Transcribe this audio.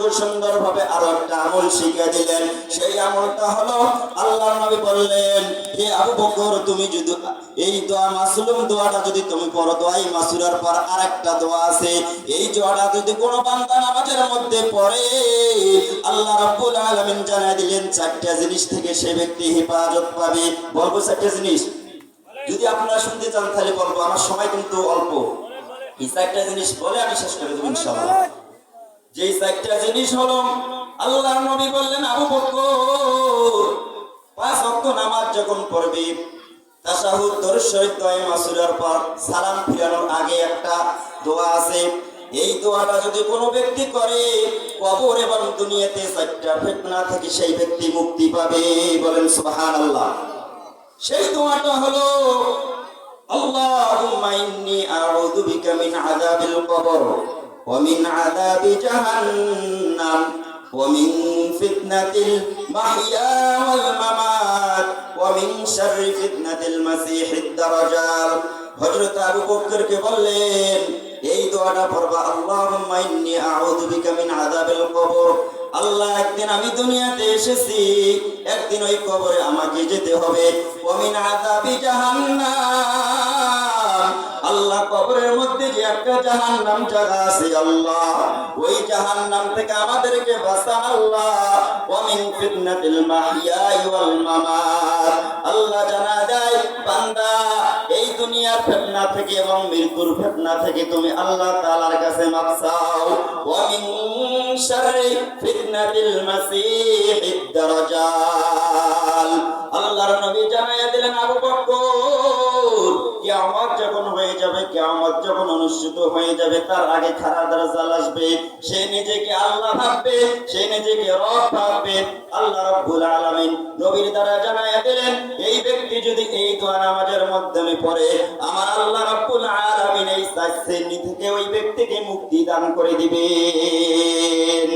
খুব সুন্দর ভাবে আরও একটা আমল শিখিয়ে দিলেন। সেই আমলটা হলো আল্লাহ নবী বললেন, হে আবু বকর, তুমি যদি এই দোয়া, মাসুলুম দোয়াটা যদি তুমি পড়ো, দোয়াই মাসুরার পর আরেকটা দোয়া আছে। এই দোয়াটা যদি কোনো বান্দা নামাজের মধ্যে পড়ে, আল্লাহ রাব্বুল আলামিন জানাই দিলেন, চারটা জিনিস থেকে সে ব্যক্তি হেফাজত পাবে। বলব চারটা জিনিস। যদি আপনারা শুনতে চান, তাহলে বলব, আমার সময় কিন্তু অল্প। এই চারটা জিনিস বলে আমি শেষ করে দেবো ইনশাআল্লাহ। যেই চারটা জিনিস হলো আল্লাহ নবী বললেন, আবু বকর, পাঁচ অক্ত নামাজ যখন পড়বে তাসাহুদ দর সহিত মাসুরার পর সালাম ফিরানোর আগে একটা দোয়া আছে। এই দোয়াটা যদি কোনো ব্যক্তি করে, কবর এবং দুনিয়াতে চারটা ফেতনা থেকে সেই ব্যক্তি মুক্তি পাবে। বলেন সুবহান আল্লাহ সেই দোয়াটা হলো, আল্লাহুম্মা ইন্নী আউযু বিকা মিন আযাবিল কবর। ومن عذاب جهنم ومن فتنة المحيا والممات ومن شر فتنة المسيح الدجال হযরত আবু বকরকে বললেন এই দোয়াটা পড়বা আল্লাহুম্মা ইন্নী আউযু বিকা মিন আযাবিল কবর আল্লাহ একদিন আমি দুনিয়াতে এসেছি একদিন ওই কবরে আমাকে যেতে হবে ওমিন আযাবি জাহান্নাম আল্লাহ কবরের মধ্যে যে একটা জাহান্নাম জায়গা আছে, আল্লাহ। ওই জাহান্নাম থেকে আমাদেরকে বাঁচান আল্লাহ। ওমিন ফিতনাতিল মাহইয়া ওয়াল মামাত। আল্লাহ জানা দেয় বান্দা, এই দুনিয়ার ফিতনা থেকে এবং মৃত্যুর ফিতনা থেকে তুমি আল্লাহ তাআলার কাছে মাপ চাও। ওমিন শাররি ফিতনাতিল মাসিহিদ দাজ্জাল আল্লাহর নবী জানাইয়া দিলেন, আবু বকর কিয়ামত যখন হয়ে যাবে, কিয়ামত যখন অনুষ্ঠিত হয়ে যাবে, তার আগে খারা দাজ্জাল আসবে। সে নিজেকে আল্লাহ ভাববে, সে নিজেকে রব ভাববে। আল্লাহ রাব্বুল আলামিন নবীর দ্বারা জানাইয়া দিলেন, এই ব্যক্তি যদি এই দোয়া নামাজের মাধ্যমে পড়ে, আমার আল্লাহ রাব্বুল আলামিন এই শ্রেণি থেকে ওই ব্যক্তিকে মুক্তি দান করে দিবে